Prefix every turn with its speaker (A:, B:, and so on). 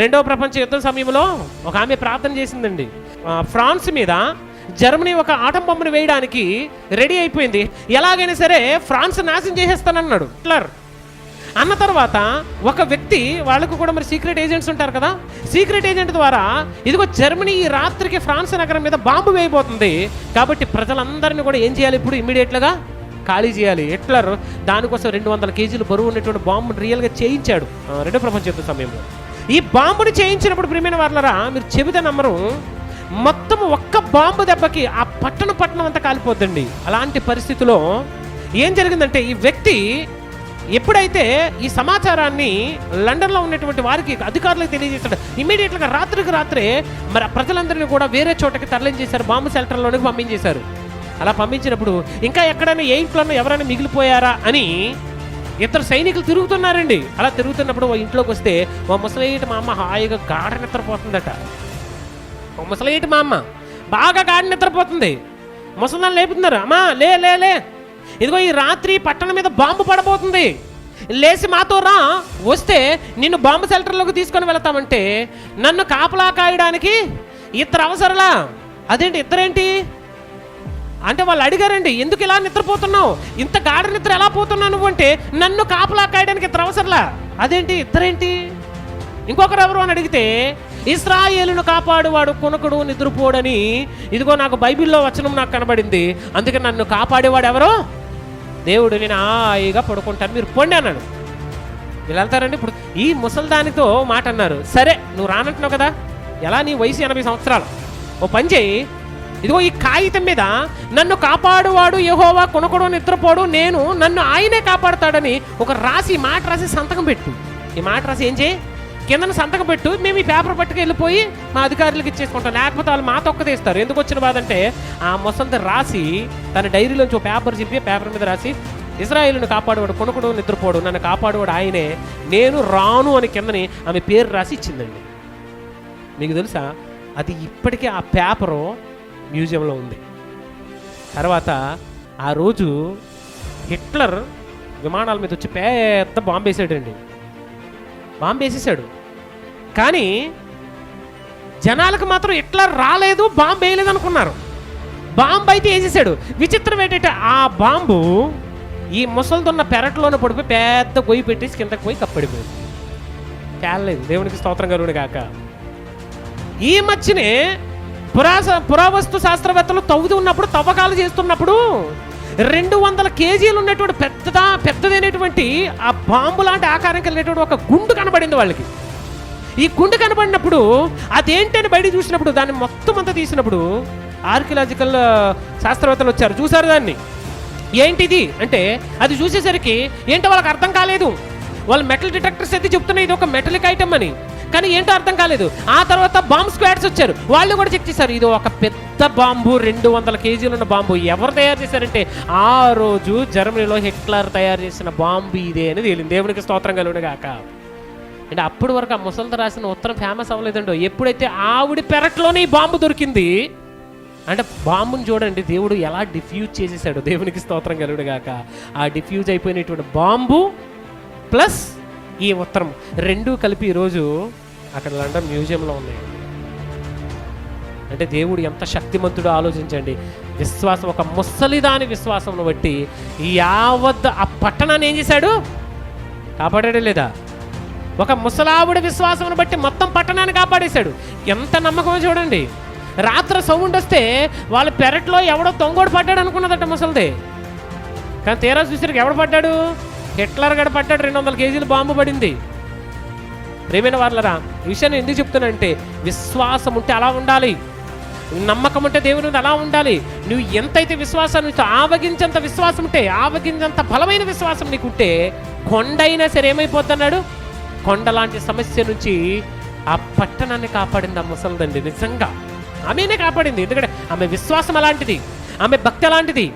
A: రెండవ ప్రపంచ యుద్ధం సమయంలో ఒక ఆమె ప్రార్థన చేసిందండి. ఫ్రాన్స్ మీద జర్మనీ ఒక ఆటం బొమ్మను వేయడానికి రెడీ అయిపోయింది. ఎలాగైనా సరే ఫ్రాన్స్ నాశనం చేసేస్తానన్నాడు హిట్లర్. అన్న తర్వాత ఒక వ్యక్తి వాళ్ళకు కూడా మరి సీక్రెట్ ఏజెంట్స్ ఉంటారు కదా సీక్రెట్ ఏజెంట్ ద్వారా ఇదిగో జర్మనీ ఈ రాత్రికి ఫ్రాన్స్ నగరం మీద బాంబు వేయబోతుంది. కాబట్టి ప్రజలందరినీ కూడా ఏం చేయాలి ఇప్పుడు ఇమీడియట్లుగా ఖాళీ చేయాలి. హిట్లర్ దానికోసం రెండు వందల కేజీలు బరువు ఉన్నటువంటి బాంబును రియల్గా చేయించాడు రెండో ప్రపంచ యుద్ధ సమయంలో. ఈ బాంబుని చేయించినప్పుడు ప్రియమైన వాళ్ళరా మీరు చెబితే నమ్మరు. మొత్తం ఒక్క బాంబు దెబ్బకి ఆ పట్టణ పట్టణం అంతా కాలిపోద్దండి. అలాంటి పరిస్థితిలో ఏం జరిగిందంటే ఈ వ్యక్తి ఎప్పుడైతే ఈ సమాచారాన్ని లండన్లో ఉన్నటువంటి వారికి అధికారులకు తెలియజేశాడు ఇమీడియట్గా రాత్రికి రాత్రే మరి ప్రజలందరినీ కూడా వేరే చోటకి తరలించేశారు బాంబు షెల్టర్లోనికి పంపించేశారు. అలా పంపించినప్పుడు ఇంకా ఎక్కడైనా ఏ ఇంట్లోనో ఎవరైనా మిగిలిపోయారా అని ఇద్దరు సైనికులు తిరుగుతున్నారండి. అలా తిరుగుతున్నప్పుడు ఓ ఇంట్లోకి వస్తే ఓ ముసలేటి మా అమ్మ హాయిగా గాఢ నిద్రపోతుందట. ఓ ముసలేటి మా అమ్మ బాగా గాఢ నిద్రపోతుంది. ముసలాన్ని లేపుతున్నారు. అమ్మా లే లే లే. ఇదిగో ఈ రాత్రి పట్టణం మీద బాంబు పడబోతుంది. లేచి మాతో రా. వస్తే నిన్ను బాంబు సెల్టర్లోకి తీసుకొని వెళతామంటే నన్ను కాపలా కాయడానికి ఇద్దరు అవసరలా? అదేంటి ఇద్దరేంటి? అంటే వాళ్ళు అడిగారండి ఎందుకు ఇలా నిద్రపోతున్నావు? ఇంత గాఢ నిద్ర ఎలా పోతున్నావు నువ్వు? అంటే నన్ను కాపలా కాయడానికి ఇద్దరు అవసరంలా. అదేంటి? ఇద్దరేంటి ఇంకొకరు ఎవరు అని అడిగితే ఇస్రాయేలును కాపాడువాడు కొనుకుడు నిద్రపోడని ఇదిగో నాకు బైబిల్లో వచనం నాకు కనబడింది అందుకే నన్ను కాపాడేవాడు ఎవరు? దేవుడు నేను హాయిగా పడుకుంటాను మీరు పొండి అన్నాడు. వీళ్ళు వెళ్తారండి ఇప్పుడు ఈ ముసల్దానితో మాట అన్నారు సరే నువ్వు రానంటున్నావు కదా ఎలా నీ వయసు ఎనభై సంవత్సరాలు? ఓ పని చేయి ఇదిగో ఈ కాగితం మీద నన్ను కాపాడువాడు యహోవా కొనకూడదు నిద్రపోడు నేను నన్ను ఆయనే కాపాడతాడని ఒక రాసి మాట రాసి సంతకం పెట్టు. ఈ మాట రాసి ఏం చేయి? కిందన సంతకం పెట్టు. మేము ఈ పేపర్ పట్టుకు వెళ్ళిపోయి మా అధికారులకు ఇచ్చేసుకుంటాం. లేకపోతే వాళ్ళు మా తొక్క తీస్తారు. ఎందుకు వచ్చిన బాధ అంటే ఆ ముసంత రాసి తన డైరీలోంచి ఒక పేపర్ చింపి పేపర్ మీద రాసి ఇజ్రాయిల్ను కాపాడువాడు కొనుకుడు నిద్రపోడు నన్ను కాపాడువాడు ఆయనే నేను రాను అని కిందని ఆమె పేరు రాసి ఇచ్చిందండి. మీకు తెలుసా? అది ఇప్పటికీ ఆ పేపరు మ్యూజియంలో ఉంది. తర్వాత ఆ రోజు హిట్లర్ విమానాల మీద వచ్చి పెద్ద బాంబు వేసాడండి. బాంబు వేసేసాడు. కానీ జనాలకు మాత్రం హిట్లర్ రాలేదు బాంబు వేయలేదు అనుకున్నారు. బాంబు అయితే వేసేసాడు. విచిత్రం ఏంటంటే ఆ బాంబు ఈ ముసలిదున్న పెరట్లోనే పడిపోయి పెద్ద గొయ్యి పెట్టేసి కిందకి పోయి కప్పడిపోయింది. తేలలేదు. దేవునికి స్తోత్రం కలుగుడు కాక ఈ మధ్యనే పురాస పురావస్తు శాస్త్రవేత్తలు తవ్వుతూ ఉన్నప్పుడు తవ్వకాలు చేస్తున్నప్పుడు రెండు వందల కేజీలు ఉన్నటువంటి పెద్దదా పెద్దదైనటువంటి ఆ బాంబు లాంటి ఆకారం కలిగినటువంటి ఒక గుండు కనబడింది వాళ్ళకి. ఈ గుండు కనబడినప్పుడు అదేంటని బయట చూసినప్పుడు దాన్ని మొత్తం అంతా తీసినప్పుడు ఆర్కియలాజికల్ శాస్త్రవేత్తలు వచ్చారు. చూసారు దాన్ని? ఏంటిది? అంటే అది చూసేసరికి ఏంటో వాళ్ళకి అర్థం కాలేదు. వాళ్ళు మెటల్ డిటెక్టర్స్ అయితే చెప్తున్నాయి ఇది ఒక మెటలిక్ ఐటమ్ అని. కానీ ఏంటో అర్థం కాలేదు. ఆ తర్వాత బాంబ్ స్క్వాడ్స్ వచ్చారు. వాళ్ళు కూడా చెక్ చేశారు ఇది ఒక పెద్ద బాంబు రెండు వందల కేజీలు ఉన్న బాంబు. ఎవరు తయారు చేశారంటే ఆ రోజు జర్మనీలో హిట్లర్ తయారు చేసిన బాంబు ఇదే అని తేలింది. దేవునికి స్తోత్రం కలుగునుగాక. అంటే అప్పటి వరకు ఆ ముసలితో రాసిన ఉత్తరం ఫేమస్ అవ్వలేదండో. ఎప్పుడైతే ఆవిడ పెరట్లోనే ఈ బాంబు దొరికింది అంటే బాంబుని చూడండి దేవుడు ఎలా డిఫ్యూజ్ చేసేసాడు. దేవునికి స్తోత్రం కలుగుడు ఆ డిఫ్యూజ్ అయిపోయినటువంటి బాంబు ప్లస్ ఈ ఉత్తరం రెండూ కలిపి ఈరోజు అక్కడ లండన్ మ్యూజియంలో ఉన్నాయి. అంటే దేవుడు ఎంత శక్తిమంతుడో ఆలోచించండి. విశ్వాసం ఒక ముసలిదాని విశ్వాసంను బట్టి యావద్ద ఆ పట్టణాన్ని ఏం చేశాడు? కాపాడాడే లేదా? ఒక ముసలావుడి విశ్వాసమును బట్టి మొత్తం పట్టణాన్ని కాపాడేశాడు. ఎంత నమ్మకమో చూడండి. రాత్రి సౌండ్ వస్తే వాళ్ళ పెరట్లో ఎవడో తొంగోడు పడ్డాడు అనుకున్నదట ముసలిదే. కానీ తీరా చూసారు ఎవడు పడ్డాడు? హిట్లర్ గడ పడ్డాడు రెండు వందల కేజీలు బాంబు పడింది. ప్రేమైన వాళ్ళరా ఈ విషయాన్ని ఎందుకు చెప్తున్నానంటే విశ్వాసం ఉంటే అలా ఉండాలి. నమ్మకం ఉంటే దేవుని మీద అలా ఉండాలి. నువ్వు ఎంతైతే విశ్వాసాన్ని ఉంచుతావో, ఆవగించేంత విశ్వాసం ఉంటే ఆవగించేంత బలమైన విశ్వాసం నీకుంటే కొండైనా సరే ఏమైపోతున్నాడు? కొండ లాంటి సమస్య నుంచి ఆ పట్టణాన్ని కాపాడింది ఆ ముసలిదండి నిజంగా. ఆమెనే కాపాడింది. ఎందుకంటే ఆమె విశ్వాసం అలాంటిది. ఆమె భక్తి అలాంటిది.